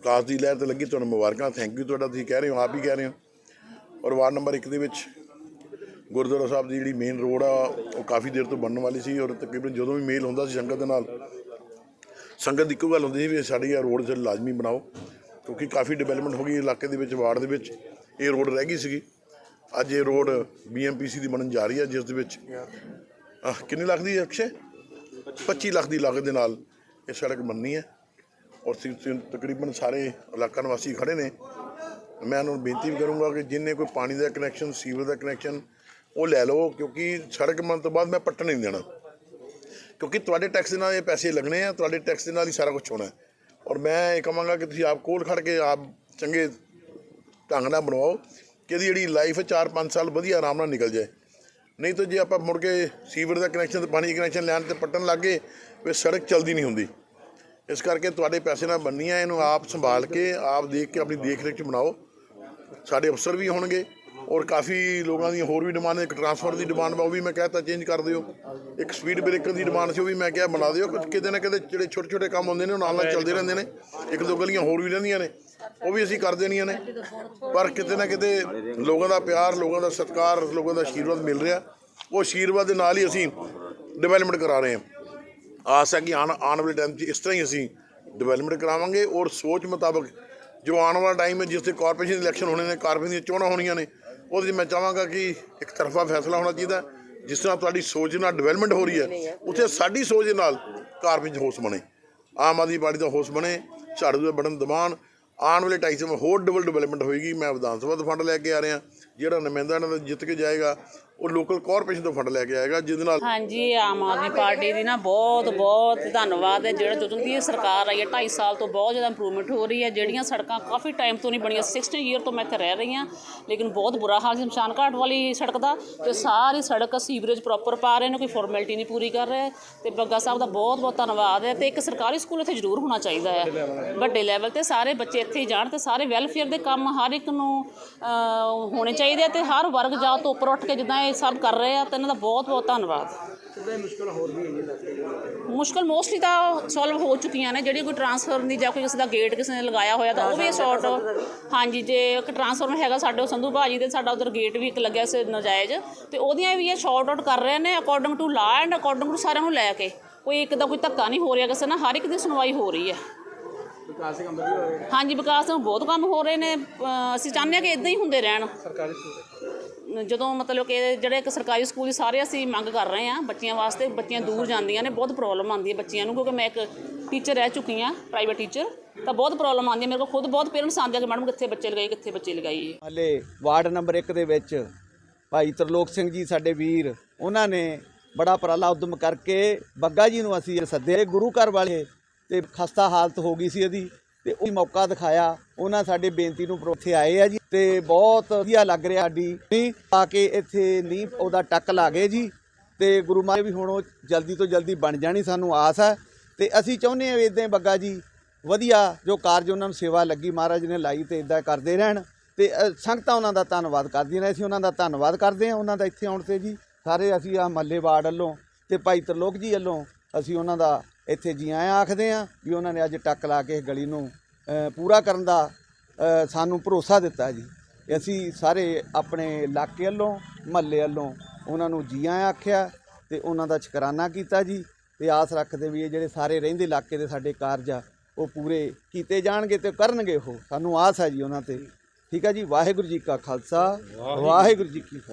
ਵਿਕਾਸ ਦੀ ਲਹਿਰ ਤੇ ਲੱਗੀ ਤੁਹਾਨੂੰ ਮੁਬਾਰਕਾਂ ਥੈਂਕ ਯੂ ਤੁਹਾਡਾ ਤੁਸੀਂ ਕਹਿ ਰਹੇ ਹੋ ਆਪ ਹੀ ਕਹਿ ਰਹੇ ਹੋ। ਔਰ ਵਾਰਡ ਨੰਬਰ 1 ਦੇ ਵਿੱਚ ਗੁਰਦੁਆਰਾ ਸਾਹਿਬ ਦੀ ਜਿਹੜੀ ਮੇਨ ਰੋਡ ਆ ਉਹ ਕਾਫੀ ਦੇਰ ਤੋਂ ਬਣਨ ਵਾਲੀ ਸੀ ਔਰ ਤਕਰੀਬਨ ਜਦੋਂ ਵੀ ਮੇਲ ਹੁੰਦਾ ਸੀ ਸੰਗਤ ਦੇ ਨਾਲ ਸੰਗਤ ਇੱਕੋ ਗੱਲ ਹੁੰਦੀ ਸੀ ਵੀ ਸਾਡੀ ਆ ਰੋਡ ਜਿਹੜੀ ਲਾਜ਼ਮੀ ਬਣਾਓ ਕਿਉਂਕਿ ਕਾਫੀ ਡਿਵੈਲਪਮੈਂਟ ਹੋ ਗਈ ਇਲਾਕੇ ਦੇ ਵਿੱਚ ਵਾਰਡ ਦੇ ਵਿੱਚ ਇਹ ਰੋਡ ਰਹਿ ਗਈ ਸੀਗੀ। ਅੱਜ ਇਹ ਰੋਡ ਬੀਐਮਪੀਸੀ ਦੀ ਬਣਨ ਜਾ ਰਹੀ ਹੈ ਜਿਸ ਦੇ ਵਿੱਚ ਆਹ, ਕਿੰਨੇ ਲੱਖ ਦੀ ਅਕਸ਼ੇ? 25 ਲੱਖ ਦੀ ਲਾਗਤ ਦੇ ਨਾਲ ਇਹ ਸੜਕ ਬਣਨੀ ਹੈ। ਔਰ ਤ- ਤਕਰੀਬਨ ਸਾਰੇ ਇਲਾਕਾ ਨਿਵਾਸੀ ਖੜੇ ਨੇ। ਮੈਂ ਉਹਨਾਂ ਨੂੰ ਬੇਨਤੀ ਵੀ ਕਰੂੰਗਾ ਕਿ ਜਿੰਨੇ ਕੋਈ ਪਾਣੀ ਦਾ ਕਨੈਕਸ਼ਨ ਸੀਵਰ ਦਾ ਕਨੈਕਸ਼ਨ ਉਹ ਲੈ ਲਓ, ਕਿਉਂਕਿ ਸੜਕ ਬਣਨ ਤੋਂ ਬਾਅਦ ਮੈਂ ਪੱਟਣ ਨਹੀਂ ਦੇਣਾ। ਕਿਉਂਕਿ ਤੁਹਾਡੇ ਟੈਕਸ ਦੇ ਨਾਲ ਇਹ ਪੈਸੇ ਲੱਗਣੇ ਆ, ਤੁਹਾਡੇ ਟੈਕਸ ਦੇ ਨਾਲ ਹੀ ਸਾਰਾ ਕੁਝ ਹੋਣਾ ਔਰ ਮੈਂ ਇਹ ਕਹਾਂਗਾ ਕਿ ਤੁਸੀਂ ਆਪ ਕੋਲ ਖੜ ਕੇ ਆਪ ਚੰਗੇ ਢੰਗ ਨਾਲ ਬਣਵਾਓ ਕਿ ਇਹਦੀ ਜਿਹੜੀ ਲਾਈਫ ਹੈ 4-5 ਸਾਲ ਵਧੀਆ ਆਰਾਮ ਨਾਲ ਨਿਕਲ ਜਾਏ। ਨਹੀਂ ਤਾਂ ਜੇ ਆਪਾਂ ਮੁੜ ਕੇ ਸੀਵਰ ਦਾ ਕਨੈਕਸ਼ਨ ਤੇ ਪਾਣੀ ਦਾ ਕਨੈਕਸ਼ਨ ਲੈਣ ਤੇ ਪੱਟਣ ਲੱਗੇ ਫਿਰ ਸੜਕ ਚੱਲਦੀ ਨਹੀਂ ਹੁੰਦੀ। ਇਸ ਕਰਕੇ ਤੁਹਾਡੇ ਪੈਸੇ ਨਾਲ ਬਣਨੀ ਹੈ ਇਹਨੂੰ ਆਪ ਸੰਭਾਲ ਕੇ ਆਪ ਦੇਖ ਕੇ ਆਪਣੀ ਦੇਖ ਰੇਖ ਚ ਬਣਾਓ। ਸਾਡੇ ਅਫਸਰ ਵੀ ਹੋਣਗੇ ਔਰ ਕਾਫੀ ਲੋਕਾਂ ਦੀਆਂ ਹੋਰ ਵੀ ਡਿਮਾਂਡ ਨੇ ਇੱਕ ਟਰਾਂਸਫਰ ਦੀ ਡਿਮਾਂਡ ਉਹ ਵੀ ਮੈਂ ਕਹਿਤਾ ਚੇਂਜ ਕਰ ਦਿਓ। ਇੱਕ ਸਪੀਡ ਬ੍ਰੇਕਰ ਦੀ ਡਿਮਾਂਡ ਸੀ ਉਹ ਵੀ ਮੈਂ ਕਿਹਾ ਬਣਾ ਦਿਓ। ਕੁਝ ਕਿਤੇ ਨਾ ਕਿਤੇ ਜਿਹੜੇ ਛੋਟੇ ਛੋਟੇ ਕੰਮ ਹੁੰਦੇ ਨੇ ਉਹ ਨਾਲ ਨਾਲ ਚੱਲਦੇ ਰਹਿੰਦੇ ਨੇ। ਇੱਕ ਦੋ ਗਲੀਆਂ ਹੋਰ ਵੀ ਰਹਿੰਦੀਆਂ ਨੇ ਉਹ ਵੀ ਅਸੀਂ ਕਰ ਦੇਣੀਆਂ ਨੇ। ਪਰ ਕਿਤੇ ਨਾ ਕਿਤੇ ਲੋਕਾਂ ਦਾ ਪਿਆਰ ਲੋਕਾਂ ਦਾ ਸਤਿਕਾਰ ਲੋਕਾਂ ਦਾ ਆਸ਼ੀਰਵਾਦ ਮਿਲ ਰਿਹਾ। ਉਹ ਆਸ਼ੀਰਵਾਦ ਦੇ ਨਾਲ ਹੀ ਅਸੀਂ ਡਿਵੈਲਪਮੈਂਟ ਕਰਾ ਰਹੇ ਹਾਂ। ਆਸ ਹੈ ਕਿ ਆਉਣ ਆਉਣ ਵਾਲੇ ਟਾਈਮ 'ਚ ਇਸ ਤਰ੍ਹਾਂ ਹੀ ਅਸੀਂ ਡਿਵੈਲਪਮੈਂਟ ਕਰਾਵਾਂਗੇ ਔਰ ਸੋਚ ਮੁਤਾਬਕ ਜੋ ਆਉਣ ਵਾਲਾ ਟਾਈਮ ਹੈ ਜਿਸ ਤੇ ਕਾਰਪੋਰੇਸ਼ਨ ਦੇ ਇਲੈਕਸ਼ਨ ਹੋਣੇ ਨੇ ਕਾਰਪੋਰੇਸ਼ਨ ਦੀਆਂ ਚੋਣਾਂ ਹੋਣੀਆਂ ਨੇ ਉਹਦੇ 'ਚ ਮੈਂ ਚਾਹਾਂਗਾ ਕਿ ਇੱਕ ਤਰਫਾ ਫੈਸਲਾ ਹੋਣਾ ਚਾਹੀਦਾ ਜਿਸ ਤਰ੍ਹਾਂ ਤੁਹਾਡੀ ਸੋਚ ਨਾਲ ਡਿਵੈਲਪਮੈਂਟ ਹੋ ਰਹੀ ਹੈ ਉੱਥੇ ਸਾਡੀ ਸੋਚ ਦੇ ਨਾਲ ਕਾਰਪੋਰੇਸ਼ਨ ਹੋਸ ਬਣੇ। ਆਮ ਆਦਮੀ ਪਾਰਟੀ ਦਾ ਹੋਸ ਬਣੇ ਝਾੜੂ ਦਾ ਬਟਨ ਦਬਾਣ ਆਉਣ ਵਾਲੇ ਢਾਈ ਸਾਲ ਹੋਰ ਡਬਲ ਡਿਵੈਲਪਮੈਂਟ ਹੋਏਗੀ। ਮੈਂ ਵਿਧਾਨ ਸਭਾ ਤੋਂ ਫੰਡ ਲੈ ਕੇ ਆ ਰਿਹਾ ਜਿਹੜਾ ਨੁਮਾਇੰਦਾ ਇਹਨਾਂ ਦਾ ਜਿੱਤ ਕੇ ਜਾਏਗਾ ਉਹ ਲੋਕਲ ਕਾਰਪੋਰੇਸ਼ਨ ਤੋਂ ਫੰਡ ਲੈ ਕੇ ਆਏਗਾ, ਜਿਹਦੇ ਨਾਲ ਹਾਂਜੀ, ਆਮ ਆਦਮੀ ਪਾਰਟੀ ਦੀ ਨਾ ਬਹੁਤ ਬਹੁਤ ਧੰਨਵਾਦ ਹੈ, ਜਿਹੜਾ ਜਦੋਂ ਦੀ ਇਹ ਸਰਕਾਰ ਆਈ ਹੈ 2.5 ਸਾਲ ਤੋਂ ਬਹੁਤ ਜ਼ਿਆਦਾ ਇੰਪਰੂਵਮੈਂਟ ਹੋ ਰਹੀ ਹੈ, ਜਿਹੜੀਆਂ ਸੜਕਾਂ ਕਾਫੀ ਟਾਈਮ ਤੋਂ ਨਹੀਂ ਬਣੀਆਂ 60 ਈਅਰ ਤੋਂ ਮੈਂ ਇੱਥੇ ਰਹਿ ਰਹੀ ਹਾਂ, ਲੇਕਿਨ ਬਹੁਤ ਬੁਰਾ ਹਾਲ ਸੀ ਸ਼ਮਸ਼ਾਨ ਘਾਟ ਵਾਲੀ ਸੜਕ ਦਾ, ਤੇ ਸਾਰੀ ਸੜਕ ਸੀਵਰੇਜ ਪ੍ਰੋਪਰ ਪਾ ਰਹੇ ਨੇ, ਕੋਈ ਫਾਰਮੈਲਿਟੀ ਨਹੀਂ ਪੂਰੀ ਕਰ ਰਹੇ, ਤੇ ਬੱਗਾ ਸਾਹਿਬ ਦਾ ਬਹੁਤ ਬਹੁਤ ਧੰਨਵਾਦ ਹੈ, ਤੇ ਇੱਕ ਸਰਕਾਰੀ ਸਕੂਲ ਇੱਥੇ ਜ਼ਰੂਰ ਹੋਣਾ ਚਾਹੀਦਾ ਹੈ, ਵੱਡੇ ਲੈਵਲ ਤੇ ਸਾਰੇ ਬੱਚੇ ਇੱਥੇ ਹੀ ਜਾਣ, ਤੇ ਸਾਰੇ ਵੈਲਫੇਅਰ ਦੇ ਕੰਮ ਹਰ ਇੱਕ ਨੂੰ ਹੋਣੇ ਚਾਹੀਦੇ ਆ, ਤੇ ਹਰ ਵਰਗ ਜਾ ਤੋਂ ਉੱਪਰ ਉੱਠ ਕੇ ਜਿੱਦਾਂ ਇਹ ਸਭ ਕਰ ਰਹੇ ਆ ਤੇ ਇਹਨਾਂ ਦਾ ਬਹੁਤ ਬਹੁਤ ਧੰਨਵਾਦ। ਮੁਸ਼ਕਲ ਮੋਸਟਲੀ ਤਾਂ ਸੋਲਵ ਹੋ ਚੁੱਕੀਆਂ ਨੇ ਜਿਹੜੀ ਕੋਈ ਟਰਾਂਸਫਰ ਦੀ ਜਾਂ ਕੋਈ ਕਿਸੇ ਦਾ ਗੇਟ ਕਿਸੇ ਨੇ ਲਗਾਇਆ ਹੋਇਆ ਤਾਂ ਉਹ ਵੀ ਸ਼ਾਰਟ ਹਾਂਜੀ ਜੇ ਇੱਕ ਟਰਾਂਸਫਰ ਹੈਗਾ ਸਾਡੇ ਉਹ ਸੰਧੂ ਭਾਜੀ ਦੇ ਸਾਡਾ ਉਧਰ ਗੇਟ ਵੀ ਇੱਕ ਲੱਗਿਆ ਸੀ ਨਜਾਇਜ਼ ਤੇ ਉਹਦੀਆਂ ਵੀ ਇਹ ਸ਼ਾਰਟ ਆਊਟ ਕਰ ਰਹੇ ਨੇ according to law and according to ਸਾਰਿਆਂ ਨੂੰ ਲੈ ਕੇ। ਕੋਈ ਇੱਕ ਦਾ ਕੋਈ ਧੱਕਾ ਨਹੀਂ ਹੋ ਰਿਹਾ ਕਿਸੇ ਨਾਲ ਹਰ ਇੱਕ ਦੀ ਸੁਣਵਾਈ ਹੋ ਰਹੀ ਹੈ। ਵਿਕਾਸ ਦੇ ਕੰਮ ਵੀ ਹੋਏ ਹਾਂਜੀ ਵਿਕਾਸ ਨੂੰ ਬਹੁਤ ਕੰਮ ਹੋ ਰਹੇ ਨੇ। ਅਸੀਂ ਚਾਹੁੰਦੇ ਹਾਂ ਕਿ ਇਦਾਂ ਹੀ ਹੁੰਦੇ ਰਹਿਣ। ਸਰਕਾਰੀ ਸਕੂਲ ਜਦੋਂ ਮਤਲਬ ਕਿ ਜਿਹੜੇ ਇੱਕ ਸਰਕਾਰੀ ਸਕੂਲ ਦੀ ਸਾਰੇ ਅਸੀਂ ਮੰਗ ਕਰ ਰਹੇ ਹਾਂ, ਬੱਚਿਆਂ ਵਾਸਤੇ, ਬੱਚੀਆਂ ਦੂਰ ਜਾਂਦੀਆਂ ਨੇ, ਬਹੁਤ ਪ੍ਰੋਬਲਮ ਆਉਂਦੀ ਹੈ ਬੱਚਿਆਂ ਨੂੰ, ਕਿਉਂਕਿ ਮੈਂ ਇੱਕ ਟੀਚਰ ਰਹਿ ਚੁੱਕੀ ਹਾਂ ਪ੍ਰਾਈਵੇਟ ਟੀਚਰ ਤਾਂ ਬਹੁਤ ਪ੍ਰੋਬਲਮ ਆਉਂਦੀ ਹੈ। ਮੇਰੇ ਕੋਲ ਖੁਦ ਬਹੁਤ ਪੇਰੈਂਟਸ ਆਉਂਦੇ ਆ ਕਿ ਮੈਡਮ ਕਿੱਥੇ ਬੱਚੇ ਲਗਾਈ ਕਿੱਥੇ ਬੱਚੇ ਲਗਾਈਏ। ਹਾਲੇ ਵਾਰਡ ਨੰਬਰ 1 ਦੇ ਵਿੱਚ ਭਾਈ ਤਰਲੋਕ ਸਿੰਘ ਜੀ, ਸਾਡੇ ਵੀਰ, ਉਹਨਾਂ ਨੇ ਬੜਾ ਉਪਰਾਲਾ ਉਦਮ ਕਰਕੇ ਬੱਗਾ ਜੀ ਨੂੰ ਅਸੀਂ ਸੱਦੇ ਗੁਰੂ ਘਰ ਵਾਲੇ ਤੇ ਖਸਤਾ ਹਾਲਤ ਹੋ ਗਈ ਸੀ ਇਹਦੀ, ਤੇ ਉਹ ਮੌਕਾ ਦਿਖਾਇਆ। ਉਹਨਾਂ ਸਾਡੇ ਬੇਨਤੀ ਨੂੰ ਉੱਥੇ ਆਏ ਆ ਜੀ ਤੇ ਬਹੁਤ ਵਧੀਆ ਲੱਗ ਰਿਹਾ ਸਾਡੀ ਨਹੀਂ ਆ ਕੇ ਇੱਥੇ ਨੀ ਉਹਦਾ ਟੱਕ ਲਾ ਗਏ ਜੀ। ਤੇ ਗੁਰੂ ਮਹਾਰਾਜ ਵੀ ਹੁਣ ਉਹ ਜਲਦੀ ਤੋਂ ਜਲਦੀ ਬਣ ਜਾਣੀ ਸਾਨੂੰ ਆਸ ਹੈ ਤੇ ਅਸੀਂ ਚਾਹੁੰਦੇ ਹਾਂ ਵੀ ਇਦਾਂ ਬੱਗਾ ਜੀ, ਵਧੀਆ ਜੋ ਕਾਰਜ ਉਹਨਾਂ ਨੂੰ ਸੇਵਾ ਲੱਗੀ, ਮਹਾਰਾਜ ਨੇ ਲਾਈ ਤੇ ਇਦਾਂ ਕਰਦੇ ਰਹਿਣ। ਤੇ ਸੰਗਤਾਂ ਉਹਨਾਂ ਦਾ ਧੰਨਵਾਦ ਕਰਦੀਆਂ ਨੇ, ਅਸੀਂ ਉਹਨਾਂ ਦਾ ਧੰਨਵਾਦ ਕਰਦੇ ਹਾਂ ਉਹਨਾਂ ਦਾ ਇੱਥੇ ਆਉਣ ਤੇ ਜੀ। ਸਾਰੇ ਅਸੀਂ ਆ ਮੱਲੇ ਵਾਰਡ ਵੱਲੋਂ ਤੇ ਭਾਈ ਤਰਲੋਕ ਜੀ ਵੱਲੋਂ ਅਸੀਂ ਉਹਨਾਂ ਦਾ ਇੱਥੇ ਜੀ ਆਇਆਂ ਆਖਦੇ ਹਾਂ ਵੀ ਉਹਨਾਂ ਨੇ ਅੱਜ ਟੱਕ ਲਾ ਕੇ ਗਲੀ ਨੂੰ ਪੂਰਾ ਕਰਨ ਦਾ ਸਾਨੂੰ ਭਰੋਸਾ ਦਿੱਤਾ ਜੀ। ਅਸੀਂ ਸਾਰੇ ਆਪਣੇ ਇਲਾਕੇ ਵੱਲੋਂ ਮਹੱਲੇ ਵੱਲੋਂ ਉਹਨਾਂ ਨੂੰ ਜੀ ਆਇਆਂ ਆਖਿਆ ਤੇ ਉਹਨਾਂ ਦਾ ਸ਼ੁਕਰਾਨਾ ਕੀਤਾ ਜੀ ਤੇ ਆਸ ਰੱਖਦੇ ਵੀ ਇਹ ਜਿਹੜੇ ਸਾਰੇ ਰਹਿੰਦੇ ਇਲਾਕੇ ਦੇ ਸਾਡੇ ਕਾਰਜ ਆ ਉਹ ਪੂਰੇ ਕੀਤੇ ਜਾਣਗੇ ਤੇ ਕਰਨਗੇ ਉਹ। ਸਾਨੂੰ ਆਸ ਹੈ ਜੀ ਉਹਨਾਂ ਤੇ। ਠੀਕ ਹੈ ਜੀ? ਵਾਹਿਗੁਰੂ ਜੀ ਕਾ ਖਾਲਸਾ ਵਾਹਿਗੁਰੂ ਜੀ ਕੀ ਫਤਿਹ।